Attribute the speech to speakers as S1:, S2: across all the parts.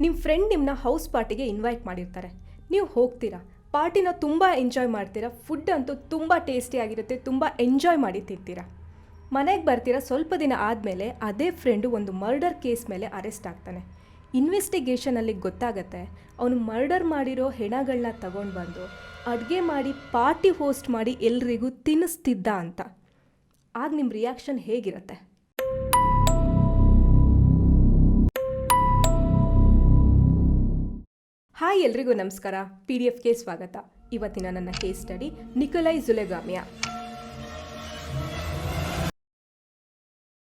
S1: ನಿಮ್ಮ ಫ್ರೆಂಡ್ ನಿಮ್ಮನ್ನ ಹೌಸ್ ಪಾರ್ಟಿಗೆ ಇನ್ವೈಟ್ ಮಾಡಿರ್ತಾರೆ. ನೀವು ಹೋಗ್ತೀರಾ? ಪಾರ್ಟಿನ ತುಂಬ ಎಂಜಾಯ್ ಮಾಡ್ತೀರಾ? ಫುಡ್ ಅಂತೂ ತುಂಬ ಟೇಸ್ಟಿಯಾಗಿರುತ್ತೆ ತುಂಬ ಎಂಜಾಯ್ ಮಾಡಿ ತಿಂತೀರಾ? ಮನೆಗೆ ಬರ್ತೀರಾ? ಸ್ವಲ್ಪ ದಿನ ಆದಮೇಲೆ ಅದೇ ಫ್ರೆಂಡು ಒಂದು ಮರ್ಡರ್ ಕೇಸ್ ಮೇಲೆ ಅರೆಸ್ಟ್ ಆಗ್ತಾನೆ. ಇನ್ವೆಸ್ಟಿಗೇಷನಲ್ಲಿ ಗೊತ್ತಾಗತ್ತೆ, ಅವನು ಮರ್ಡರ್ ಮಾಡಿರೋ ಹೆಣಗಳನ್ನ ತಗೊಂಡು ಬಂದು ಅಡುಗೆ ಮಾಡಿ ಪಾರ್ಟಿ ಹೋಸ್ಟ್ ಮಾಡಿ ಎಲ್ರಿಗೂ ತಿನ್ನಿಸ್ತಿದ್ದ ಅಂತ. ಆಗ ನಿಮ್ಮ ರಿಯಾಕ್ಷನ್ ಹೇಗಿರುತ್ತೆ? ಹಾಯ್ ಎಲ್ರಿಗೂ ನಮಸ್ಕಾರ. ಪಿ ಡಿ ಎಫ್ಗೆ ಸ್ವಾಗತ. ಇವತ್ತಿನ ನನ್ನ ಕೇಸ್ ಸ್ಟಡಿ ನಿಕೊಲೈ ಜುಲೆಗಾಮಿಯ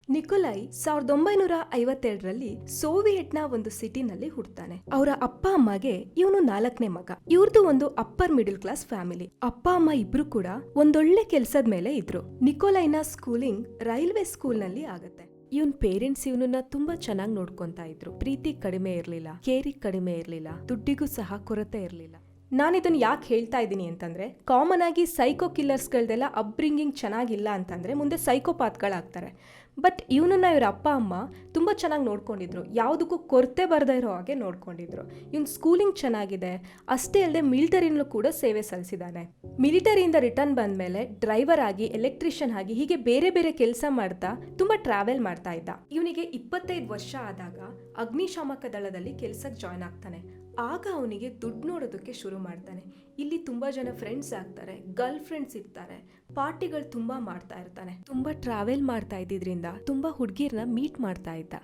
S1: ನಿಕೊಲೈ ಸಾವಿರದ ಒಂಬೈನೂರ ಐವತ್ತೆರಡರಲ್ಲಿ ಸೋವಿಯೆಟ್ನ ಒಂದು ಸಿಟಿನಲ್ಲಿ ಹುಡ್ತಾನೆ. ಅವರ ಅಪ್ಪ ಅಮ್ಮಗೆ ಇವನು ನಾಲ್ಕನೇ ಮಗ. ಇವ್ರದ್ದು ಒಂದು ಅಪ್ಪರ್ ಮಿಡಲ್ ಕ್ಲಾಸ್ ಫ್ಯಾಮಿಲಿ ಅಪ್ಪ, ಅಮ್ಮ ಇಬ್ರು ಕೂಡ ಒಂದೊಳ್ಳೆ ಕೆಲ್ಸದ ಮೇಲೆ ಇದ್ರು. ನಿಕೋಲೈನ ಸ್ಕೂಲಿಂಗ್ ರೈಲ್ವೆ ಸ್ಕೂಲ್ನಲ್ಲಿ ಆಗತ್ತೆ. ಇವನ್ ಪೇರೆಂಟ್ಸ್ ಇವನನ್ನ ತುಂಬಾ ಚೆನ್ನಾಗಿ ನೋಡ್ಕೊಂತ ಇದ್ರು. ಪ್ರೀತಿ ಕಡಿಮೆ ಇರ್ಲಿಲ್ಲ, ಕೇರಿ ಕಡಿಮೆ ಇರ್ಲಿಲ್ಲ, ದುಡ್ಡಿಗೂ ಸಹ ಕೊರತೆ ಇರ್ಲಿಲ್ಲ. ನಾನಿದನ್ನ ಯಾಕೆ ಹೇಳ್ತಾ ಇದ್ದೀನಿ ಅಂತಂದರೆ ಕಾಮನ್ ಆಗಿ ಸೈಕೋ ಕಿಲ್ಲರ್ಸ್ಗಳದೆಲ್ಲ ಅಪ್ಬ್ರಿಂಗಿಂಗ್ ಚೆನ್ನಾಗಿಲ್ಲ ಅಂತಂದರೆ ಮುಂದೆ ಸೈಕೋಪಾತ್ಗಳಾಗ್ತಾರೆ ಬಟ್ ಇವನನ್ನು ಇವ್ರ ಅಪ್ಪ, ಅಮ್ಮ ತುಂಬ ಚೆನ್ನಾಗಿ ನೋಡ್ಕೊಂಡಿದ್ರು. ಯಾವುದಕ್ಕೂ ಕೊರತೆ ಬರದೇ ಇರೋ ಹಾಗೆ ನೋಡ್ಕೊಂಡಿದ್ರು. ಇವನ್ ಸ್ಕೂಲಿಂಗ್ ಚೆನ್ನಾಗಿದೆ. ಅಷ್ಟೇ ಅಲ್ಲದೆ ಮಿಲಿಟರಿನಲ್ಲೂ ಕೂಡ ಸೇವೆ ಸಲ್ಲಿಸಿದ್ದಾನೆ. ಮಿಲಿಟರಿಯಿಂದ ರಿಟರ್ನ್ ಬಂದ ಮೇಲೆ ಡ್ರೈವರ್ ಆಗಿ ಎಲೆಕ್ಟ್ರಿಷಿಯನ್ ಆಗಿ ಹೀಗೆ ಬೇರೆ ಬೇರೆ ಕೆಲಸ ಮಾಡ್ತಾ, ತುಂಬ ಟ್ರಾವೆಲ್ ಮಾಡ್ತಾ ಇದ್ದ. ಇವನಿಗೆ ಇಪ್ಪತ್ತೈದು ವರ್ಷ ಆದಾಗ ಅಗ್ನಿಶಾಮಕ ದಳದಲ್ಲಿ ಕೆಲಸಕ್ಕೆ ಜಾಯ್ನ್ ಆಗ್ತಾನೆ. ಆಗ ಅವನಿಗೆ ದುಡ್ಡು ನೋಡೋದಕ್ಕೆ ಶುರು ಮಾಡ್ತಾನೆ. ಇಲ್ಲಿ ತುಂಬ ಜನ ಫ್ರೆಂಡ್ಸ್ ಆಗ್ತಾರೆ ಗರ್ಲ್ ಫ್ರೆಂಡ್ಸ್ ಇರ್ತಾರೆ, ಪಾರ್ಟಿಗಳು ತುಂಬ ಮಾಡ್ತಾ ಇರ್ತಾನೆ. ತುಂಬ ಟ್ರಾವೆಲ್ ಮಾಡ್ತಾ ಇದ್ದಿದ್ರಿಂದ ತುಂಬ ಹುಡುಗಿರ್ನ ಮೀಟ್ ಮಾಡ್ತಾ ಇದ್ದ.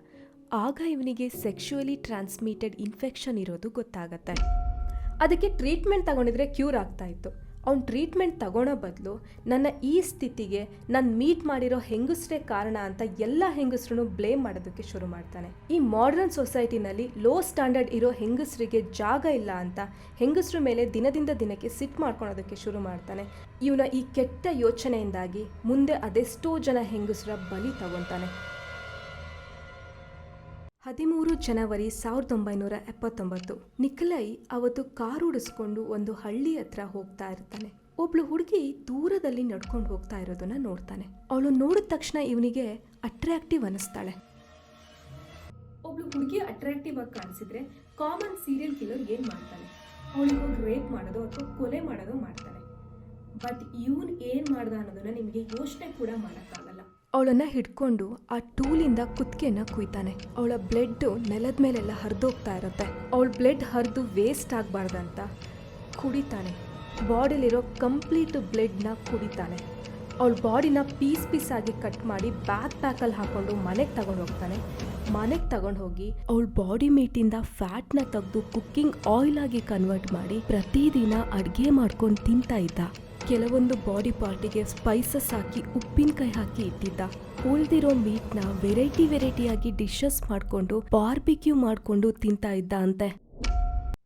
S1: ಆಗ ಇವನಿಗೆ ಸೆಕ್ಷುಯಲಿ ಟ್ರಾನ್ಸ್ಮಿಟೆಡ್ ಇನ್ಫೆಕ್ಷನ್ ಇರೋದು ಗೊತ್ತಾಗತ್ತೆ. ಅದಕ್ಕೆ ಟ್ರೀಟ್ಮೆಂಟ್ ತಗೊಂಡಿದ್ರೆ ಕ್ಯೂರ್ ಆಗ್ತಾ ಇತ್ತು. ಅವ್ನು ಟ್ರೀಟ್ಮೆಂಟ್ ತಗೊಳೋ ಬದಲು ನನ್ನ ಈ ಸ್ಥಿತಿಗೆ ನಾನು ಮೀಟ್ ಮಾಡಿರೋ ಹೆಂಗಸ್ರೇ ಕಾರಣ ಅಂತ ಎಲ್ಲ ಹೆಂಗಸ್ರು ಬ್ಲೇಮ್ ಮಾಡೋದಕ್ಕೆ ಶುರು ಮಾಡ್ತಾನೆ. ಈ ಮಾಡರ್ನ್ ಸೊಸೈಟಿನಲ್ಲಿ ಲೋ ಸ್ಟ್ಯಾಂಡರ್ಡ್ ಇರೋ ಹೆಂಗಸರಿಗೆ ಜಾಗ ಇಲ್ಲ ಅಂತ ಹೆಂಗಸ್ರ ಮೇಲೆ ದಿನದಿಂದ ದಿನಕ್ಕೆ ಸಿಟ್ ಮಾಡ್ಕೊಳೋದಕ್ಕೆ ಶುರು ಮಾಡ್ತಾನೆ. ಇವನ ಈ ಕೆಟ್ಟ ಯೋಚನೆಯಿಂದಾಗಿ ಮುಂದೆ ಅದೆಷ್ಟೋ ಜನ ಹೆಂಗಸರ ಬಲಿ ತಗೊತಾನೆ. ಹದಿಮೂರು ಜನವರಿ ಸಾವಿರದ ಒಂಬೈನೂರ ಎಪ್ಪತ್ತೊಂಬತ್ತು, ನಿಖಲೈ ಅವತ್ತು ಕಾರು ಉಡಿಸ್ಕೊಂಡು ಒಂದು ಹಳ್ಳಿ ಹತ್ರ ಹೋಗ್ತಾ ಇರ್ತಾನೆ. ಒಬ್ಳು ಹುಡುಗಿ ದೂರದಲ್ಲಿ ನಡ್ಕೊಂಡು ಹೋಗ್ತಾ ಇರೋದನ್ನ ನೋಡ್ತಾನೆ. ಅವಳು ನೋಡಿದ ತಕ್ಷಣ ಇವನಿಗೆ ಅಟ್ರಾಕ್ಟಿವ್ ಅನಿಸ್ತಾಳೆ. ಒಬ್ಳು ಹುಡುಗಿ ಅಟ್ರಾಕ್ಟಿವ್ ಆಗಿ ಕಾಣಿಸಿದ್ರೆ ಕಾಮನ್ ಸೀರಿಯಲ್ ಕಿಲ್ಲರ್ ಏನ್ ಮಾಡ್ತಾನೆ? ಅವಳಿಗೆ ಹೋಗಿ ರೇಪ್ ಮಾಡೋದು ಅಥವಾ ಕೊಲೆ ಮಾಡೋದು ಮಾಡ್ತಾನೆ. ಬಟ್ ಇವನ್ ಏನ್ ಮಾಡ್ದ ಅನ್ನೋದನ್ನ ನಿಮಗೆ ಯೋಚನೆ ಕೂಡ ಮಾಡೋಕ್ಕಾಗಲ್ಲ. ಅವಳನ್ನ ಹಿಡ್ಕೊಂಡು ಆ ಟೂಲಿಂದ ಕುತ್ತಿಗೆನ ಕುಯ್ತಾನೆ. ಅವಳ ಬ್ಲಡ್ ನೆಲದ ಮೇಲೆಲ್ಲ ಹರಿದೋಗ್ತಾ ಇರುತ್ತೆ. ಅವಳ ಬ್ಲಡ್ ಹರಿದು ವೇಸ್ಟ್ ಆಗಬಾರ್ದಂತ ಕುಡಿತಾನೆ. ಬಾಡಿಲಿರೋ ಕಂಪ್ಲೀಟ್ ಬ್ಲಡ್ನ ಕುಡಿತಾನೆ. ಅವಳ ಬಾಡಿನ ಪೀಸ್ ಪೀಸ್ ಆಗಿ ಕಟ್ ಮಾಡಿ ಬ್ಯಾಕ್ ಪ್ಯಾಕಲ್ಲಿ ಹಾಕೊಂಡು ಮನೆಗೆ ತಗೊಂಡು ಹೋಗ್ತಾನೆ. ಮನೆಗೆ ತಗೊಂಡು ಹೋಗಿ ಅವಳ ಬಾಡಿ ಮೀಟಿಂದ ಫ್ಯಾಟ್ನ ತೆಗೆದು ಕುಕ್ಕಿಂಗ್ ಆಯಿಲ್ ಆಗಿ ಕನ್ವರ್ಟ್ ಮಾಡಿ ಪ್ರತಿದಿನ ಅಡುಗೆ ಮಾಡ್ಕೊಂಡು ತಿಂತಾ ಇದ್ದ. ಕೆಲವೊಂದು ಬಾಡಿ ಪಾರ್ಟಿಗೆ ಸ್ಪೈಸಸ್ ಹಾಕಿ, ಉಪ್ಪಿನಕಾಯಿ ಹಾಕಿ ಇಟ್ಟಿದ್ದ. ಉಳ್ದಿರೋ ಮೀಟ್ನ ವೆರೈಟಿ ವೆರೈಟಿಯಾಗಿ ಡಿಶಸ್ ಮಾಡಿಕೊಂಡು ಬಾರ್ಬಿಕ್ಯೂ ಮಾಡಿಕೊಂಡು ತಿಂತಾ ಇದ್ದ ಅಂತೆ.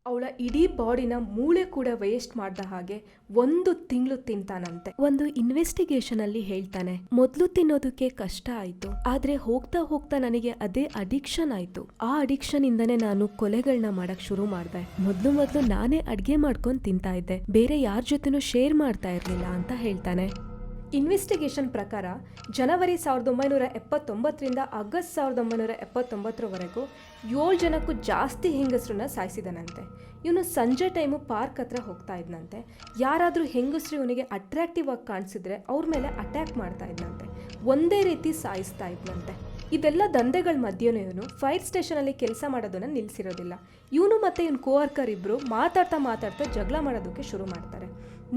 S1: ಅವಳ ಇಡೀ ಬಾಡಿನ ಮೂಳೆ ಕೂಡ ವೇಸ್ಟ್ ಮಾಡ್ದ ಹಾಗೆ ಒಂದು ತಿಂಗಳು ತಿಂತಾನಂತೆ. ಒಂದು ಇನ್ವೆಸ್ಟಿಗೇಷನ್ ಅಲ್ಲಿ ಹೇಳ್ತಾನೆ, ಮೊದಲು ತಿನ್ನೋದಕ್ಕೆ ಕಷ್ಟ ಆಯ್ತು, ಆದ್ರೆ ಹೋಗ್ತಾ ಹೋಗ್ತಾ ನನಗೆ ಅದೇ ಅಡಿಕ್ಷನ್ ಆಯ್ತು. ಆ ಅಡಿಕ್ಷನ್ ಇಂದನೇ ನಾನು ಕೊಲೆಗಳನ್ನ ಮಾಡಕ್ ಶುರು ಮಾಡ್ದೆ. ಮೊದ್ಲು ಮೊದ್ಲು ನಾನೇ ಅಡ್ಗೆ ಮಾಡ್ಕೊಂಡು ತಿಂತಾ ಇದ್ದೆ. ಬೇರೆ ಯಾರ ಜೊತೆನೂ ಶೇರ್ ಮಾಡ್ತಾ ಇರ್ಲಿಲ್ಲ, ಅಂತ ಹೇಳ್ತಾನೆ. ಇನ್ವೆಸ್ಟಿಗೇಷನ್ ಪ್ರಕಾರ ಜನವರಿ ಸಾವಿರದ ಒಂಬೈನೂರ ಎಪ್ಪತ್ತೊಂಬತ್ತರಿಂದ ಆಗಸ್ಟ್ ಸಾವಿರದ ಒಂಬೈನೂರ ಎಪ್ಪತ್ತೊಂಬತ್ತರವರೆಗೂ ಏಳು ಜನಕ್ಕೂ ಜಾಸ್ತಿ ಹೆಂಗಸರನ್ನ ಸಾಯಿಸಿದನಂತೆ. ಇವನು ಸಂಜೆ ಟೈಮು ಪಾರ್ಕ್ ಹತ್ರ ಹೋಗ್ತಾ ಇದ್ನಂತೆ. ಯಾರಾದರೂ ಹೆಂಗಸರು ಇವನಿಗೆ ಅಟ್ರಾಕ್ಟಿವ್ ಆಗಿ ಕಾಣಿಸಿದ್ರೆ ಅವ್ರ ಮೇಲೆ ಅಟ್ಯಾಕ್ ಮಾಡ್ತಾ ಇದ್ನಂತೆ. ಒಂದೇ ರೀತಿ ಸಾಯಿಸ್ತಾ ಇದ್ನಂತೆ. ಇದೆಲ್ಲ ದಂಧೆಗಳ ಮಧ್ಯೆನೂ ಇವನು ಫೈರ್ ಸ್ಟೇಷನಲ್ಲಿ ಕೆಲಸ ಮಾಡೋದನ್ನು ನಿಲ್ಲಿಸಿರೋದಿಲ್ಲ ಇವನು ಮತ್ತು ಇವನು ಕೋವರ್ಕರ್ ಇಬ್ಬರು ಮಾತಾಡ್ತಾ ಮಾತಾಡ್ತಾ ಜಗಳ ಮಾಡೋದಕ್ಕೆ ಶುರು ಮಾಡ್ತಾರೆ.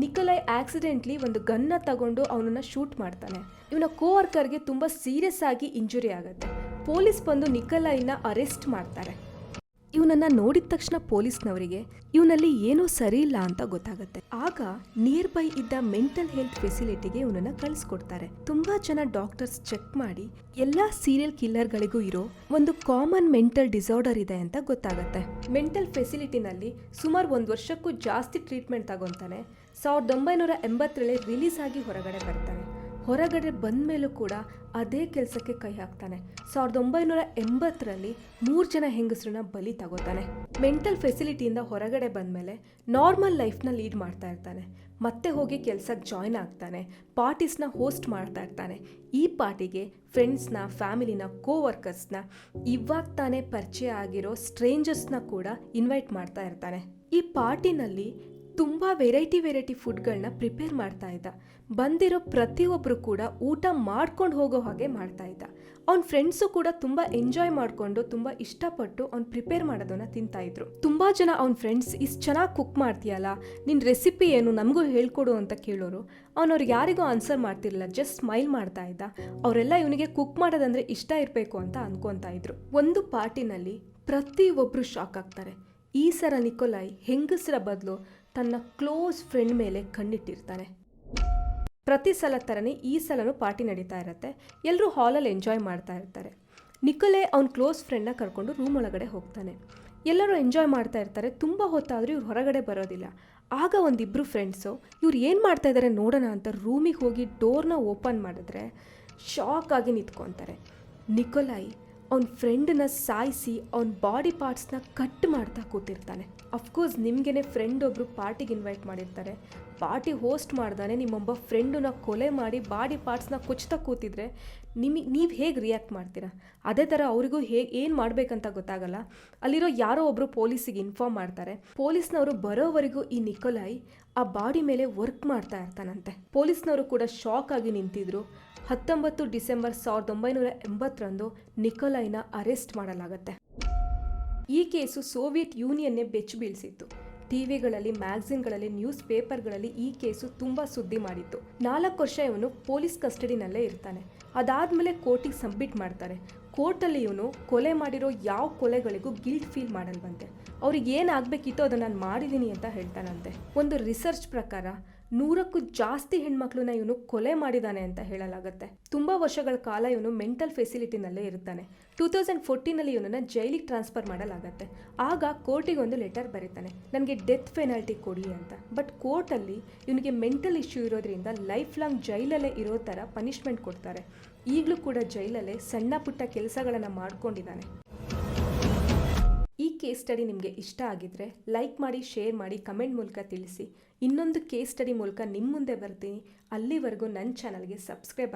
S1: ನಿಕೋಲೈ ಆಕ್ಸಿಡೆಂಟ್ಲಿ ಒಂದು ಗನ್ನ ತಗೊಂಡು ಅವನನ್ನು ಶೂಟ್ ಮಾಡ್ತಾನೆ. ಇವನ ಕೋವರ್ಕರ್ಗೆ ತುಂಬ ಸೀರಿಯಸ್ ಆಗಿ ಇಂಜುರಿ ಆಗುತ್ತೆ. ಪೊಲೀಸ್ ಬಂದು ನಿಕೋಲೈನ ಅರೆಸ್ಟ್ ಮಾಡ್ತಾರೆ. ಇವನನ್ನ ನೋಡಿದ ತಕ್ಷಣ ಪೊಲೀಸ್ನವರಿಗೆ, ಇವನಲ್ಲಿ ಏನೂ ಸರಿ ಇಲ್ಲ ಅಂತ ಗೊತ್ತಾಗುತ್ತೆ. ಆಗ ನಿಯರ್ ಬೈ ಇದ್ದ ಮೆಂಟಲ್ ಹೆಲ್ತ್ ಫೆಸಿಲಿಟಿಗೆ ಇವನನ್ನ ಕಳಿಸ್ಕೊಡ್ತಾರೆ. ತುಂಬಾ ಜನ ಡಾಕ್ಟರ್ಸ್ ಚೆಕ್ ಮಾಡಿ, ಎಲ್ಲಾ ಸೀರಿಯಲ್ ಕಿಲ್ಲರ್ಗಳಿಗೂ ಇರೋ ಒಂದು ಕಾಮನ್ ಮೆಂಟಲ್ ಡಿಸಾರ್ಡರ್ ಇದೆ ಅಂತ ಗೊತ್ತಾಗುತ್ತೆ. ಮೆಂಟಲ್ ಫೆಸಿಲಿಟಿನಲ್ಲಿ ಸುಮಾರು ಒಂದು ವರ್ಷಕ್ಕೂ ಜಾಸ್ತಿ ಟ್ರೀಟ್ಮೆಂಟ್ ತಗೊಂತಾನೆ. ಸಾವಿರದ ಒಂಬೈನೂರ ಎಂಬತ್ತರಲ್ಲಿ ರಿಲೀಸ್ ಆಗಿ ಹೊರಗಡೆ ಬರ್ತಾನೆ. ಹೊರಗಡೆ ಬಂದ ಮೇಲೂ ಕೂಡ ಅದೇ ಕೆಲಸಕ್ಕೆ ಕೈ ಹಾಕ್ತಾನೆ. ಸಾವಿರದ ಒಂಬೈನೂರ ಎಂಬತ್ತರಲ್ಲಿ ಮೂರು ಜನ ಹೆಂಗಸರನ್ನ ಬಲಿ ತಗೋತಾನೆ. ಮೆಂಟಲ್ ಫೆಸಿಲಿಟಿಯಿಂದ ಹೊರಗಡೆ ಬಂದಮೇಲೆ ನಾರ್ಮಲ್ ಲೈಫ್ನ ಲೀಡ್ ಮಾಡ್ತಾ ಇರ್ತಾನೆ. ಮತ್ತೆ ಹೋಗಿ ಕೆಲ್ಸಕ್ಕೆ ಜಾಯ್ನ್ ಆಗ್ತಾನೆ. ಪಾರ್ಟೀಸ್ನ ಹೋಸ್ಟ್ ಮಾಡ್ತಾ ಇರ್ತಾನೆ. ಈ ಪಾರ್ಟಿಗೆ ಫ್ರೆಂಡ್ಸ್ನ, ಫ್ಯಾಮಿಲಿನ ಕೋ ವರ್ಕರ್ಸ್ನ ಇವಾಗ ತಾನೇ ಪರಿಚಯ ಆಗಿರೋ ಸ್ಟ್ರೇಂಜರ್ಸ್ನ ಕೂಡ ಇನ್ವೈಟ್ ಮಾಡ್ತಾ ಇರ್ತಾನೆ. ಈ ಪಾರ್ಟಿನಲ್ಲಿ ತುಂಬ ವೆರೈಟಿ ವೆರೈಟಿ ಫುಡ್ಗಳನ್ನ ಪ್ರಿಪೇರ್ ಮಾಡ್ತಾ ಇದ್ದ. ಬಂದಿರೋ ಪ್ರತಿಯೊಬ್ಬರು ಕೂಡ ಊಟ ಮಾಡ್ಕೊಂಡು ಹೋಗೋ ಹಾಗೆ ಮಾಡ್ತಾ ಇದ್ದ. ಅವ್ನ ಫ್ರೆಂಡ್ಸು ಕೂಡ ತುಂಬ ಎಂಜಾಯ್ ಮಾಡಿಕೊಂಡು, ತುಂಬ ಇಷ್ಟಪಟ್ಟು ಅವ್ನು ಪ್ರಿಪೇರ್ ಮಾಡೋದನ್ನ ತಿಂತಾ ಇದ್ರು. ತುಂಬ ಜನ ಅವ್ನ ಫ್ರೆಂಡ್ಸ್ ಇಷ್ಟು ಚೆನ್ನಾಗಿ ಕುಕ್ ಮಾಡ್ತೀಯಲ್ಲ ನಿನ್ನ ರೆಸಿಪಿ ಏನು ನಮಗೂ ಹೇಳ್ಕೊಡು ಅಂತ ಕೇಳೋರು ಅವ್ನವ್ರಿಗೆ ಯಾರಿಗೂ ಆನ್ಸರ್ ಮಾಡ್ತಿರಲಿಲ್ಲ ಜಸ್ಟ್ ಸ್ಮೈಲ್ ಮಾಡ್ತಾ ಇದ್ದ. ಅವರೆಲ್ಲ ಇವನಿಗೆ ಕುಕ್ ಮಾಡೋದಂದ್ರೆ ಇಷ್ಟ ಇರಬೇಕು ಅಂತ ಅನ್ಕೊತಾ ಇದ್ರು. ಒಂದು ಪಾರ್ಟಿನಲ್ಲಿ ಪ್ರತಿಯೊಬ್ಬರು ಶಾಕ್ ಆಗ್ತಾರೆ. ಈ ಸರ ನಿಕೋಲಾಯ್ ಹೆಂಗಸರ ಬದಲು ತನ್ನ ಕ್ಲೋಸ್ ಫ್ರೆಂಡ್ ಮೇಲೆ ಕಣ್ಣಿಟ್ಟಿರ್ತಾನೆ. ಪ್ರತಿ ಸಲ ಥರನೇ ಈ ಸಲನೂ ಪಾರ್ಟಿ ನಡೀತಾ ಇರುತ್ತೆ. ಎಲ್ಲರೂ ಹಾಲಲ್ಲಿ ಎಂಜಾಯ್ ಮಾಡ್ತಾ ಇರ್ತಾರೆ. ನಿಕೋಲೆ ಅವ್ನ ಕ್ಲೋಸ್ ಫ್ರೆಂಡ್ನ ಕರ್ಕೊಂಡು ರೂಮ್ ಒಳಗಡೆ ಹೋಗ್ತಾನೆ. ಎಲ್ಲರೂ ಎಂಜಾಯ್ ಮಾಡ್ತಾ ಇರ್ತಾರೆ. ತುಂಬ ಹೊತ್ತಾದರೂ ಇವ್ರು ಹೊರಗಡೆ ಬರೋದಿಲ್ಲ. ಆಗ ಒಂದಿಬ್ಬರು ಫ್ರೆಂಡ್ಸು, ಇವ್ರು ಏನು ಮಾಡ್ತಾ ಇದ್ದಾರೆ ನೋಡೋಣ ಅಂತ ರೂಮಿಗೆ ಹೋಗಿ ಡೋರ್ನ ಓಪನ್ ಮಾಡಿದ್ರೆ ಶಾಕ್ ಆಗಿ ನಿಂತ್ಕೊತಾರೆ. ನಿಕೋಲಾಯಿ ಅವ್ನ ಫ್ರೆಂಡನ್ನ ಸಾಯಿಸಿ ಅವ್ನ ಬಾಡಿ ಪಾರ್ಟ್ಸ್ನ ಕಟ್ ಮಾಡ್ತಾ ಕೂತಿರ್ತಾನೆ. ಅಫ್ಕೋರ್ಸ್ ನಿಮಗೇನೆ ಫ್ರೆಂಡ್ ಒಬ್ಬರು ಪಾರ್ಟಿಗೆ ಇನ್ವೈಟ್ ಮಾಡಿರ್ತಾರೆ. ಪಾರ್ಟಿ ಹೋಸ್ಟ್ ಮಾಡ್ದಾನೆ ನಿಮ್ಮೊಬ್ಬ ಫ್ರೆಂಡನ್ನ ಕೊಲೆ ಮಾಡಿ ಬಾಡಿ ಪಾರ್ಟ್ಸ್ನ ಕೊಚ್ತಾ ಕೂತಿದ್ರೆ ನಿಮಗೆ ನೀವು ಹೇಗೆ ರಿಯಾಕ್ಟ್ ಮಾಡ್ತೀರಾ? ಅದೇ ಥರ ಅವರಿಗೂ ಹೇಗೆ ಏನು ಮಾಡಬೇಕಂತ ಗೊತ್ತಾಗಲ್ಲ. ಅಲ್ಲಿರೋ ಯಾರೋ ಒಬ್ಬರು ಪೊಲೀಸಿಗೆ ಇನ್ಫಾರ್ಮ್ ಮಾಡ್ತಾರೆ. ಪೊಲೀಸ್ನವರು ಬರೋವರೆಗೂ ಈ ನಿಕೋಲಾಯ್ ಆ ಬಾಡಿ ಮೇಲೆ ವರ್ಕ್ ಮಾಡ್ತಾ ಇರ್ತಾನಂತೆ. ಪೊಲೀಸ್ನವರು ಕೂಡ ಶಾಕ್ ಆಗಿ ನಿಂತಿದ್ರು. ಹತ್ತೊಂಬತ್ತು ಡಿಸೆಂಬರ್ ಸಾವಿರದ ಒಂಬೈನೂರ ಎಂಬತ್ತರಂದು ನಿಕೋಲಾಯಿನ ಅರೆಸ್ಟ್ ಮಾಡಲಾಗುತ್ತೆ. ಈ ಕೇಸು ಸೋವಿಯತ್ ಯೂನಿಯನ್ನೇ ಬೆಚ್ಚು ಬೀಳಿಸಿತ್ತು. ಟಿವಿಗಳಲ್ಲಿ ಮ್ಯಾಗಝಿನ್ಗಳಲ್ಲಿ ನ್ಯೂಸ್ ಪೇಪರ್ಗಳಲ್ಲಿ ಈ ಕೇಸು ತುಂಬ ಸುದ್ದಿ ಮಾಡಿತ್ತು. ನಾಲ್ಕು ವರ್ಷ ಇವನು ಪೊಲೀಸ್ ಕಸ್ಟಡಿನಲ್ಲೇ ಇರ್ತಾನೆ. ಅದಾದಮೇಲೆ ಕೋರ್ಟಿಗೆ ಸಬ್ಮಿಟ್ ಮಾಡ್ತಾರೆ. ಕೋರ್ಟಲ್ಲಿ ಇವನು ಕೊಲೆ ಮಾಡಿರೋ ಯಾವ ಕೊಲೆಗಳಿಗೂ ಗಿಲ್ಟ್ ಫೀಲ್ ಮಾಡಲ್ವಂತೆ. ಅವ್ರಿಗೆ ಏನಾಗಬೇಕಿತ್ತು ಅದನ್ನು ನಾನು ಮಾಡಿದ್ದೀನಿ ಅಂತ ಹೇಳ್ತಾನಂತೆ. ಒಂದು ರಿಸರ್ಚ್ ಪ್ರಕಾರ ನೂರಕ್ಕೂ ಜಾಸ್ತಿ ಹೆಣ್ಮಕ್ಳನ್ನ ಇವನು ಕೊಲೆ ಮಾಡಿದಾನೆ ಅಂತ ಹೇಳಲಾಗುತ್ತೆ. ತುಂಬ ವರ್ಷಗಳ ಕಾಲ ಇವನು ಮೆಂಟಲ್ ಫೆಸಿಲಿಟಿನಲ್ಲೇ ಇರ್ತಾನೆ. ಟೂ ತೌಸಂಡ್ ಫೋರ್ಟೀನಲ್ಲಿ ಇವನನ್ನು ಜೈಲಿಗೆ ಟ್ರಾನ್ಸ್ಫರ್ ಮಾಡಲಾಗತ್ತೆ. ಆಗ ಕೋರ್ಟಿಗೆ ಒಂದು ಲೆಟರ್ ಬರೀತಾನೆ, ನನಗೆ ಡೆತ್ ಪೆನಾಲ್ಟಿ ಕೊಡಿ ಅಂತ. ಬಟ್ ಕೋರ್ಟಲ್ಲಿ ಇವನಿಗೆ ಮೆಂಟಲ್ ಇಶ್ಯೂ ಇರೋದ್ರಿಂದ ಲೈಫ್ ಲಾಂಗ್ ಜೈಲಲ್ಲೇ ಇರೋ ಥರ ಪನಿಷ್ಮೆಂಟ್ ಕೊಡ್ತಾರೆ. ಈಗಲೂ ಕೂಡ ಜೈಲಲ್ಲೇ ಸಣ್ಣ ಪುಟ್ಟ ಕೆಲಸಗಳನ್ನು ಮಾಡ್ಕೊಂಡಿದ್ದಾನೆ. ಈ ಕೇಸ್ ಸ್ಟಡಿ ನಿಮಗೆ ಇಷ್ಟ ಆಗಿದ್ರೆ ಲೈಕ್ ಮಾಡಿ ಶೇರ್ ಮಾಡಿ ಕಮೆಂಟ್ ಮೂಲಕ ತಿಳಿಸಿ. ಇನ್ನೊಂದು ಕೇಸ್ ಸ್ಟಡಿ ಮೂಲಕ ನಿಮ್ಮ ಮುಂದೆ ಬರ್ತೀನಿ. ಅಲ್ಲಿವರೆಗೂ ನನ್ನ ಚಾನಲ್ಗೆ ಸಬ್ಸ್ಕ್ರೈಬ್